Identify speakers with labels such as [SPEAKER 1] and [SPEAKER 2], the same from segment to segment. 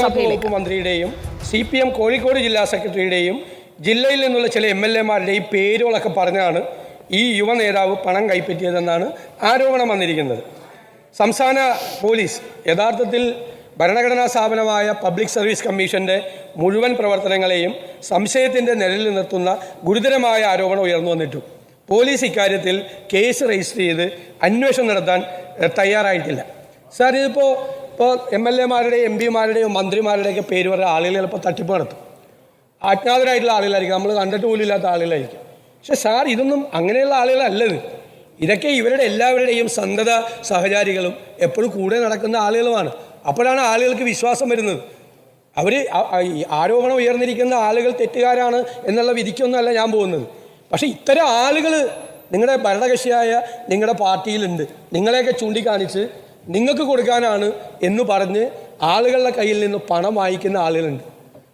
[SPEAKER 1] സഭയിലേക്ക്.
[SPEAKER 2] മന്ത്രിയുടെയും C P M Kozhikode ജില്ലാ സെക്രട്ടറിയുടെയും ജില്ലയിൽ നിന്നുള്ള ചില എം എൽ എമാരുടെയും പേരുകളൊക്കെ പറഞ്ഞാണ് ഈ യുവ നേതാവ് പണം കൈപ്പറ്റിയതെന്നാണ് ആരോപണം വന്നിരിക്കുന്നത്. സംസ്ഥാന പോലീസ് യഥാർത്ഥത്തിൽ ഭരണഘടനാ സ്ഥാപനമായ പബ്ലിക് സർവീസ് കമ്മീഷന്റെ മുഴുവൻ പ്രവർത്തനങ്ങളെയും സംശയത്തിന്റെ നിഴലിൽ നിർത്തുന്ന ഗുരുതരമായ ആരോപണം ഉയർന്നു വന്നിട്ടു. പോലീസ് ഇക്കാര്യത്തിൽ കേസ് രജിസ്റ്റർ ചെയ്ത് അന്വേഷണം നടത്താൻ തയ്യാറായിട്ടില്ല. സാർ ഇതിപ്പോൾ ഇപ്പോൾ എം എൽ എമാരുടെയും എം പിമാരുടെയും മന്ത്രിമാരുടെയൊക്കെ പേര് പറഞ്ഞ ആളുകൾ ചിലപ്പോൾ തട്ടിപ്പ് നടത്തും. അജ്ഞാതരായിട്ടുള്ള ആളുകളായിരിക്കും. നമ്മൾ കണ്ടിട്ട് പോലും ഇല്ലാത്ത ആളുകളായിരിക്കും. പക്ഷെ സാർ ഇതൊന്നും അങ്ങനെയുള്ള ആളുകളല്ലത്. ഇതൊക്കെ ഇവരുടെ എല്ലാവരുടെയും സന്തത സഹചാരികളും എപ്പോഴും കൂടെ നടക്കുന്ന ആളുകളുമാണ്. അപ്പോഴാണ് ആളുകൾക്ക് വിശ്വാസം വരുന്നത്. അവർ ആരോപണം ഉയർന്നിരിക്കുന്ന ആളുകൾ തെറ്റുകാരാണ് എന്നുള്ള വിധിക്കൊന്നുമല്ല ഞാൻ പോകുന്നത്. പക്ഷേ ഇത്തരം ആളുകൾ നിങ്ങളുടെ ഭരണകക്ഷിയായ നിങ്ങളുടെ പാർട്ടിയിലുണ്ട്. നിങ്ങളെയൊക്കെ ചൂണ്ടിക്കാണിച്ച് നിങ്ങൾക്ക് കൊടുക്കാനാണ് എന്ന് പറഞ്ഞ് ആളുകളുടെ കയ്യിൽ നിന്ന് പണം വാങ്ങിക്കുന്ന ആളുകളുണ്ട്.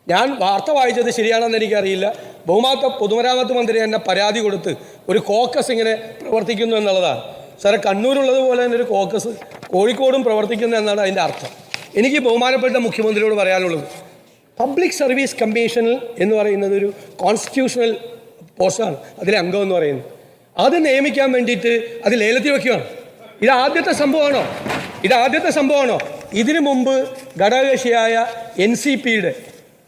[SPEAKER 2] ഞാൻ വാർത്ത വായിച്ചത് ശരിയാണെന്ന് എനിക്കറിയില്ല. ബഹുമാത്ത പൊതുമരാമത്ത് മന്ത്രി തന്നെ പരാതി കൊടുത്ത് ഒരു കോക്കസ് ഇങ്ങനെ പ്രവർത്തിക്കുന്നു എന്നുള്ളതാണ്. സാറെ കണ്ണൂരുള്ളതുപോലെ തന്നെ ഒരു കോക്കസ് കോഴിക്കോടും പ്രവർത്തിക്കുന്നു എന്നാണ് അതിന്റെ അർത്ഥം. എനിക്ക് ബഹുമാനപ്പെട്ട മുഖ്യമന്ത്രിയോട് പറയാനുള്ളത് പബ്ലിക് സർവീസ് കമ്മീഷനിൽ എന്ന് പറയുന്നത് ഒരു കോൺസ്റ്റിറ്റ്യൂഷണൽ പോസ്റ്റാണ് അതിലെ അംഗം എന്ന് പറയുന്നത്. അത് നിയമിക്കാൻ വേണ്ടിയിട്ട് അത് ലേലത്തിൽ വയ്ക്കുകയാണ് ഇത് ആദ്യത്തെ സംഭവമാണോ? ഇത് ആദ്യത്തെ സംഭവമാണോ? ഇതിനു മുമ്പ് ഘടകകക്ഷിയായ എൻ സി പിയുടെ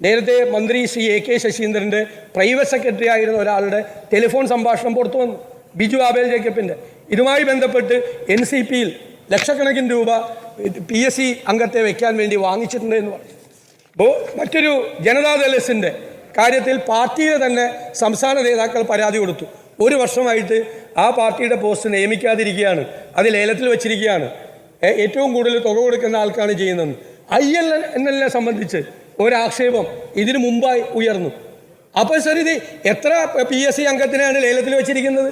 [SPEAKER 2] നേരത്തെ മന്ത്രി ശ്രീ എ കെ ശശീന്ദ്രന്റെ പ്രൈവറ്റ് സെക്രട്ടറി ആയിരുന്ന ഒരാളുടെ ടെലിഫോൺ സംഭാഷണം പുറത്തു വന്നു. ബിജു ആബേൽ ജേക്കബിന്റെ ഇതുമായി ബന്ധപ്പെട്ട് എൻ സി പിയിൽ ലക്ഷക്കണക്കിന് രൂപ പി എസ് സി അംഗത്തെ വയ്ക്കാൻ വേണ്ടി വാങ്ങിച്ചിട്ടുണ്ട് എന്ന് പറഞ്ഞു. അപ്പോൾ മറ്റൊരു ജനതാദൾ എസിന്റെ കാര്യത്തിൽ പാർട്ടിയെ തന്നെ സംസ്ഥാന നേതാക്കൾ പരാതി കൊടുത്തു. ഒരു വർഷമായിട്ട് ആ പാർട്ടിയുടെ പോസ്റ്റ് നിയമിക്കാതിരിക്കുകയാണ്. അത് ലേലത്തിൽ വെച്ചിരിക്കുകയാണ്. ഏറ്റവും കൂടുതൽ തുക കൊടുക്കുന്ന ആൾക്കാണ് ചെയ്യുന്നത്. ഐ എൽ എൻ എല്ലിനെ സംബന്ധിച്ച് ഒരാക്ഷേപം ഇതിനു മുമ്പായി ഉയർന്നു. അപ്പോൾ സർ ഇത് എത്ര പി എസ് സി അംഗത്തിനാണ് ലേലത്തിൽ വെച്ചിരിക്കുന്നത്?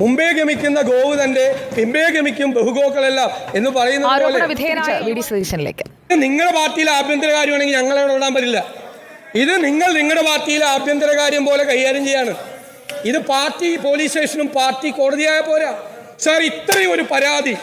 [SPEAKER 2] മുമ്പേ ഗമിക്കുന്ന ഗോവ് തന്റെ പിമ്പേ ഗമിക്കും ബഹുഗോക്കളെല്ലാം എന്ന്
[SPEAKER 1] സതീശനിലേക്ക്.
[SPEAKER 2] നിങ്ങളുടെ പാർട്ടിയിലെ ആഭ്യന്തര കാര്യമാണെങ്കിൽ ഞങ്ങളെ വിടാൻ പറ്റില്ല. ഇത് നിങ്ങൾ നിങ്ങളുടെ പാർട്ടിയിലെ ആഭ്യന്തര കാര്യം പോലെ കൈകാര്യം ചെയ്യാണ്. ഇത് പാർട്ടി പോലീസ് സ്റ്റേഷനും പാർട്ടി കോടതിയായ പോരാ. സാർ ഇത്രയും ഒരു പരാതി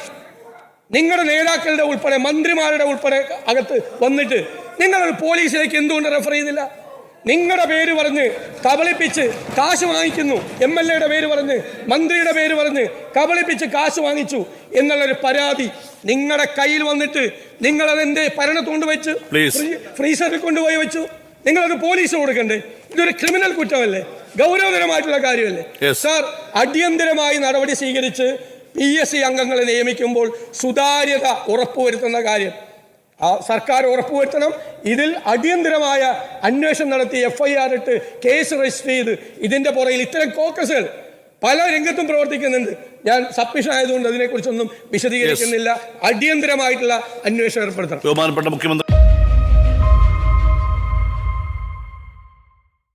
[SPEAKER 2] നിങ്ങളുടെ നേതാക്കളുടെ ഉൾപ്പെടെ മന്ത്രിമാരുടെ ഉൾപ്പെടെ അകത്ത് വന്നിട്ട് നിങ്ങൾ പോലീസിലേക്ക് എന്തുകൊണ്ട് റെഫർ ചെയ്യുന്നില്ല? നിങ്ങളുടെ പേര് പറഞ്ഞ് കബളിപ്പിച്ച് കാശ് വാങ്ങിക്കുന്നു. എം എൽ എയുടെ പേര് പറഞ്ഞ് മന്ത്രിയുടെ പേര് പറഞ്ഞ് കബളിപ്പിച്ച് കാശ് വാങ്ങിച്ചു എന്നുള്ളൊരു പരാതി നിങ്ങളുടെ കയ്യിൽ വന്നിട്ട് നിങ്ങളതെന്റെ ഭരണത്ത് വെച്ച്?
[SPEAKER 3] Please.
[SPEAKER 2] ഫ്രീ- ഫ്രീസറിൽ കൊണ്ടുപോയി വെച്ചു. നിങ്ങളത് പോലീസ് കൊടുക്കണ്ടേ? ഇതൊരു ക്രിമിനൽ കുറ്റമല്ലേ? ഗൗരവതരമായിട്ടുള്ള കാര്യമല്ലേ. സാർ അടിയന്തരമായി നടപടി സ്വീകരിച്ച് പി എസ് സി അംഗങ്ങളെ നിയമിക്കുമ്പോൾ സുതാര്യത ഉറപ്പുവരുത്തുന്ന കാര്യം. ആ സർക്കാർ ഉറപ്പുവരുത്തണം. ഇതിൽ അടിയന്തരമായ അന്വേഷണം നടത്തി എഫ് ഐ ആർ ഇട്ട് കേസ് രജിസ്റ്റർ ചെയ്ത് ഇതിന്റെ പുറയിൽ ഇത്തരം കോക്കസുകൾ പല രംഗത്തും പ്രവർത്തിക്കുന്നുണ്ട്. ഞാൻ സബ്മിഷൻ ആയതുകൊണ്ട് അതിനെക്കുറിച്ചൊന്നും വിശദീകരിക്കുന്നില്ല. അടിയന്തരമായിട്ടുള്ള അന്വേഷണം ഏർപ്പെടുത്തണം.
[SPEAKER 3] ബഹുമാനപ്പെട്ട മുഖ്യമന്ത്രി